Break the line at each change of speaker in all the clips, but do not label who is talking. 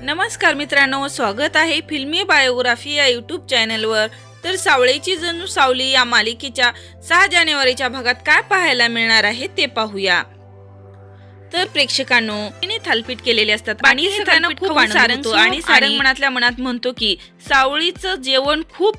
नमस्कार मित्रांनो स्वागत आहे फिल्मी बायोग्राफी या यूट्यूब चॅनलवर. तर सावळेची जणू सावली या मालिकेच्या सहा जानेवारीच्या भागात काय पाहायला मिळणार आहे ते पाहूया. तर प्रेक्षकांनो तिने थालपीठ केलेले असतात. आणि खूप सारंग आणि सारंग मनातल्या मनात म्हणतो की सावळीचं जेवण खूप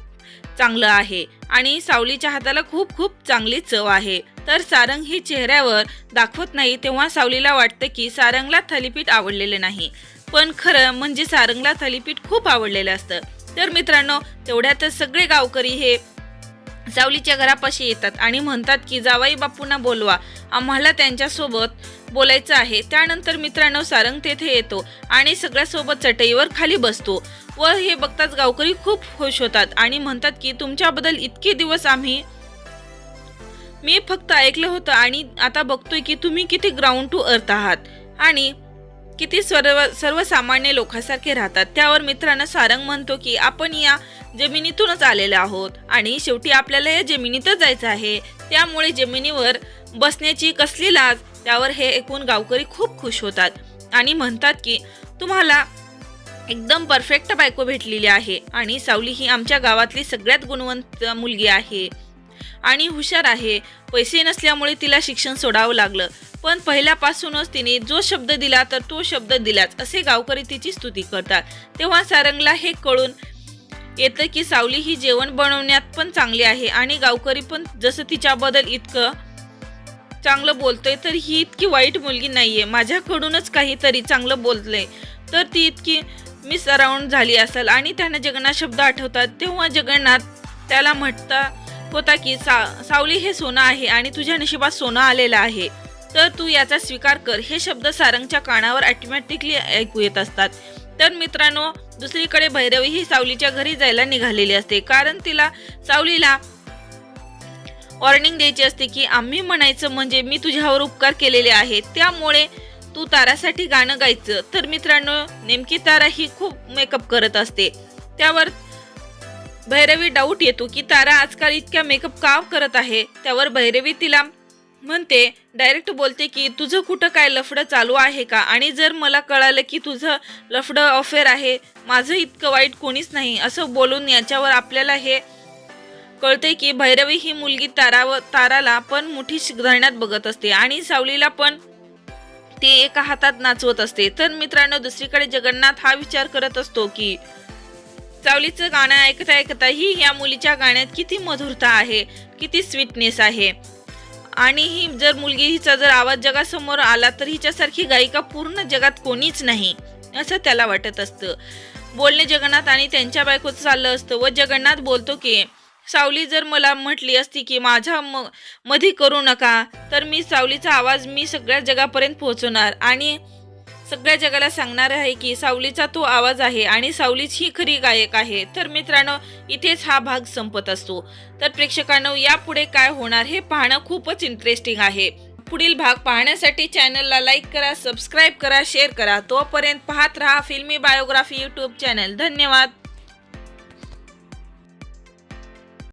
चांगलं आहे आणि सावलीच्या हाताला खूप खूप चांगली चव आहे. तर सारंग हे चेहऱ्यावर दाखवत नाही तेव्हा सावलीला वाटतं की सारंगला थालीपीठ आवडलेले नाही. पण खरं म्हणजे सारंगला थालीपीठ खूप आवडलेलं असतं. तर मित्रांनो तेवढ्यातच सगळे गावकरी हे सावलीच्या घरापाशी येतात आणि म्हणतात की जावाई बापूंना बोलवा. आम्हाला त्यांच्यासोबत बोलायचं आहे. त्यानंतर मित्रांनो सारंग तेथे येतो आणि सगळ्यासोबत चटईवर खाली बसतो. व हे बघताच गावकरी खूप खुश होतात आणि म्हणतात की तुमच्याबद्दल इतके दिवस आम्ही मी फक्त ऐकलं होतं आणि आता बघतोय की तुम्ही किती ग्राउंड टू अर्थ आहात. आणि किती सर्व सर्वसामान्य लोकांसारखे राहतात त्यावर मित्रांनो सारंग म्हणतो की आपण या जमिनीतूनच आलेलो आहोत आणि शेवटी आपल्याला या जमिनीतच जायचं आहे. त्यामुळे जमिनीवर बसण्याची कसली लाज त्यावर हे ऐकून गावकरी खूप खुश होतात आणि म्हणतात की तुम्हाला एकदम परफेक्ट बायको भेटलेली आहे आणि सावली ही आमच्या गावातली सगळ्यात गुणवंत मुलगी आहे. आणि हुशार आहे. पैसे नसल्यामुळे तिला शिक्षण सोडावं लागलं. पण पहिल्यापासूनच तिने जो शब्द दिला तर तो शब्द दिलाच असे गावकरी तिची स्तुती करतात. तेव्हा सारंगला हे कळून येतं की सावली ही जेवण बनवण्यात पण चांगली आहे आणि गावकरी पण जसं तिच्याबद्दल इतकं चांगलं बोलतोय तर ही इतकी वाईट मुलगी नाहीये. माझ्याकडूनच काहीतरी चांगलं बोललंय. तर ती इतकी मिस अराऊंड झाली असेल आणि त्यांना जगन्नाथ शब्द आठवतात. तेव्हा जगन्नाथ त्याला म्हटता होता की सा सावली हे सोनं आहे आणि तुझ्या नशिबात सोनं आलेलं आहे. तर तू याचा स्वीकार कर. हे शब्द सारंगच्या कानावर ऑटोमॅटिकली ऐकू येत असतात. तर मित्रांनो दुसरीकडे भैरवी ही सावलीच्या घरी जायला निघालेली असते. कारण तिला सावलीला वॉर्निंग द्यायची असते की आम्ही म्हणायचं म्हणजे मी तुझ्यावर उपकार केलेले आहे त्यामुळे तू तारासाठी गाणं गायचं. तर मित्रांनो नेमकी तारा ही खूप मेकअप करत असते. त्यावर भैरवी डाऊट येतो की तारा आजकाल इतक्या मेकअप का करत आहे? त्यावर भैरवी तिला म्हणते डायरेक्ट बोलते की तुझं कुठं काय लफडं चालू आहे का? आणि जर मला कळालं की तुझं लफडं अफेअर आहे माझं इतकं वाईट कोणीच नाही. असं बोलून याच्यावर आपल्याला हे कळते की भैरवी ही मुलगी ताराव ताराला पण मोठी धरण्यात बघत असते आणि सावलीला पण ते एका हातात नाचवत असते. तर मित्रांनो दुसरीकडे जगन्नाथ हा विचार करत असतो की सावलीचं गाणं ऐकता ऐकता ही या मुलीच्या गाण्यात किती मधुरता आहे किती स्वीटनेस आहे. आणि ही जर मुलगी हिचा जर आवाज जगासमोर आला तर हिच्यासारखी गायिका पूर्ण जगात कोणीच नाही असं त्याला वाटत असतं. बोलणे जगन्नाथ आणि त्यांच्या बायकोचं चाललं असतं व जगन्नाथ बोलतो की सावली जर मला म्हटली असती की माझ्या म मध्ये करू नका तर मी सावलीचा आवाज मी सगळ्या जगापर्यंत पोहोचवणार आणि सगळ्या जगाला सांगणार आहे की सावलीचा तो आवाज आहे आणि सावलीच ही खरी गायक आहे. तर मित्रांनो इथेच हा भाग संपत असतो. तर प्रेक्षकांनो यापुढे काय होणार हे पाहणं खूपच इंटरेस्टिंग आहे. पुढील भाग पाहण्यासाठी चॅनलला लाईक करा सबस्क्राईब करा शेअर करा. तोपर्यंत पाहत राहा फिल्मी बायोग्राफी यूट्यूब चॅनल धन्यवाद.